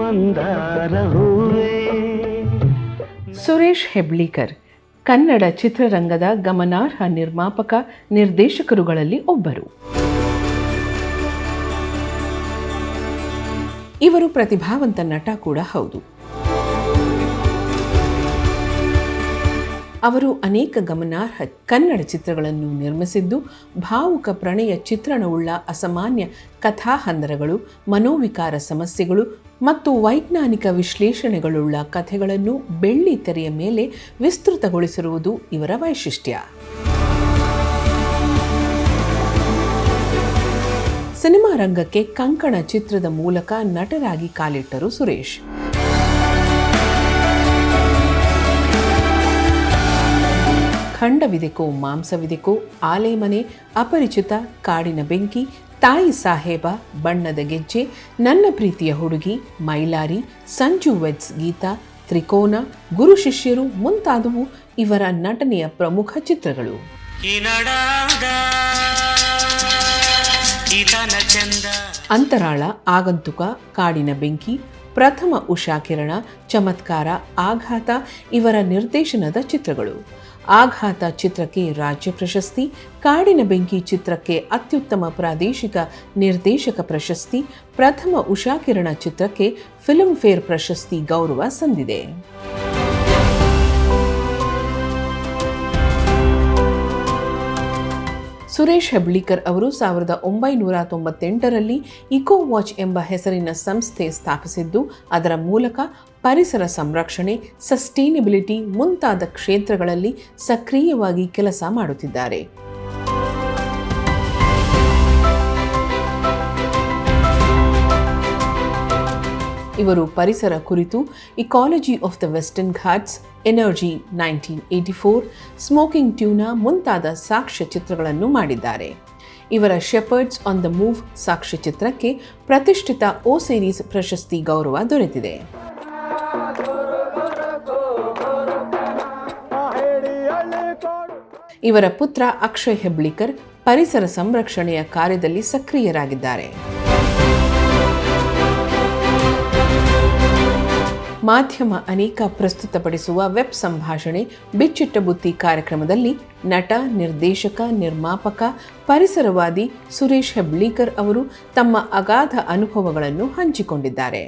ಮಂದಾರ ಹೂವೇ. ಸುರೇಶ್ ಹೆಬ್ಳೀಕರ್, ಕನ್ನಡ ಚಿತ್ರರಂಗದ ಗಮನಾರ್ಹ ನಿರ್ಮಾಪಕ, ನಿರ್ದೇಶಕರುಗಳಲ್ಲಿ ಒಬ್ಬರು. ಇವರು ಪ್ರತಿಭಾವಂತ ನಟ ಕೂಡ ಹೌದು. ಅವರು ಅನೇಕ ಗಮನಾರ್ಹ ಕನ್ನಡ ಚಿತ್ರಗಳನ್ನು ನಿರ್ಮಿಸಿದ್ದು, ಭಾವುಕ ಪ್ರಣಯ ಚಿತ್ರಣವುಳ್ಳ ಅಸಾಮಾನ್ಯ ಕಥಾಹಂದರಗಳು, ಮನೋವಿಕಾರ ಸಮಸ್ಯೆಗಳು ಮತ್ತು ವೈಜ್ಞಾನಿಕ ವಿಶ್ಲೇಷಣೆಗಳುಳ್ಳ ಕಥೆಗಳನ್ನು ಬೆಳ್ಳಿ ತೆರೆಯ ಮೇಲೆ ವಿಸ್ತೃತಗೊಳಿಸಿರುವುದು ಇವರ ವೈಶಿಷ್ಟ್ಯ. ಸಿನಿಮಾ ರಂಗಕ್ಕೆ ಕಂಕಣ ಚಿತ್ರದ ಮೂಲಕ ನಟರಾಗಿ ಕಾಲಿಟ್ಟರು ಸುರೇಶ್. ಖಂಡವಿದೆಕೋ ಮಾಂಸವಿದೆಕೋ ಆಲೆಮನೆ ಅಪರಿಚಿತ ಕಾಡಿನ ಬೆಂಕಿ ತಾಯಿ ಸಾಹೇಬ ಬಣ್ಣದ ಗೆಜ್ಜೆ ನನ್ನ ಪ್ರೀತಿಯ ಹುಡುಗಿ ಮೈಲಾರಿ ಸಂಜು ವೆಡ್ಸ್ ಗೀತಾ ತ್ರಿಕೋನ ಗುರು ಶಿಷ್ಯರು ಮುಂತಾದವು ಇವರ ನಟನೆಯ ಪ್ರಮುಖ ಚಿತ್ರಗಳು. ಅಂತರಾಳ ಆಗಂತುಕ ಕಾಡಿನ ಬೆಂಕಿ ಪ್ರಥಮ ಉಷಾಕಿರಣ ಚಮತ್ಕಾರ ಆಘಾತ ಇವರ ನಿರ್ದೇಶನದ ಚಿತ್ರಗಳು. ಆಘಾತ ಚಿತ್ರಕ್ಕೆ ರಾಜ್ಯ ಪ್ರಶಸ್ತಿ, ಕಾಡಿನ ಬೆಂಕಿ ಚಿತ್ರಕ್ಕೆ ಅತ್ಯುತ್ತಮ ಪ್ರಾದೇಶಿಕ ನಿರ್ದೇಶಕ ಪ್ರಶಸ್ತಿ, ಪ್ರಥಮ ಉಷಾಕಿರಣ ಚಿತ್ರಕ್ಕೆ ಫಿಲ್ಮ್ ಫೇರ್ ಪ್ರಶಸ್ತಿ ಗೌರವ ಸಂದಿದೆ. ಸುರೇಶ್ ಹೆಬ್ಳಿಕರ್ ಅವರು ಸಾವಿರದ ಒಂಬೈನೂರ ತೊಂಬತ್ತೆಂಟರಲ್ಲಿ ಇಕೋ ವಾಚ್ ಎಂಬ ಹೆಸರಿನ ಸಂಸ್ಥೆ ಸ್ಥಾಪಿಸಿದ್ದು, ಅದರ ಮೂಲಕ ಪರಿಸರ ಸಂರಕ್ಷಣೆ, ಸಸ್ಟೈನಬಿಲಿಟಿ ಮುಂತಾದ ಕ್ಷೇತ್ರಗಳಲ್ಲಿ ಸಕ್ರಿಯವಾಗಿ ಕೆಲಸ ಮಾಡುತ್ತಿದ್ದಾರೆ. ಇವರು ಪರಿಸರ ಕುರಿತು ecology of the Western Ghats energy nineteen eighty four smoking tuna ಮುಂತಾದ ಸಾಕ್ಷ್ಯ ಚಿತ್ರಗಳನ್ನು ಮಾಡಿದ್ದಾರೆ. ಇವರ ಶೆಪರ್ಡ್ಸ್ ಆನ್ ದ ಮೂವ್ ಸಾಕ್ಷ್ಯ ಚಿತ್ರಕ್ಕೆ ಪ್ರತಿಷ್ಠಿತ ಓ ಸೀರೀಸ್ ಪ್ರಶಸ್ತಿ ಗೌರವ ದೊರೆತಿದೆ. ಇವರ ಪುತ್ರ ಅಕ್ಷಯ್ ಹೆಬ್ಳಿಕರ್ ಪರಿಸರ ಸಂರಕ್ಷಣೆಯ ಕಾರ್ಯದಲ್ಲಿ ಸಕ್ರಿಯರಾಗಿದ್ದಾರೆ. ಮಾಧ್ಯಮ ಅನೇಕ ಪ್ರಸ್ತುತಪಡಿಸುವ ವೆಬ್ ಸಂಭಾಷಣೆ, ಬಿಚ್ಚಿಟ್ಟ ಬುತ್ತಿ ಕಾರ್ಯಕ್ರಮದಲ್ಲಿ ನಟ, ನಿರ್ದೇಶಕ, ನಿರ್ಮಾಪಕ, ಪರಿಸರವಾದಿ ಸುರೇಶ್ ಹೆಬ್ಳೀಕರ್ ಅವರು ತಮ್ಮ ಅಗಾಧ ಅನುಭವಗಳನ್ನು ಹಂಚಿಕೊಂಡಿದ್ದಾರೆ.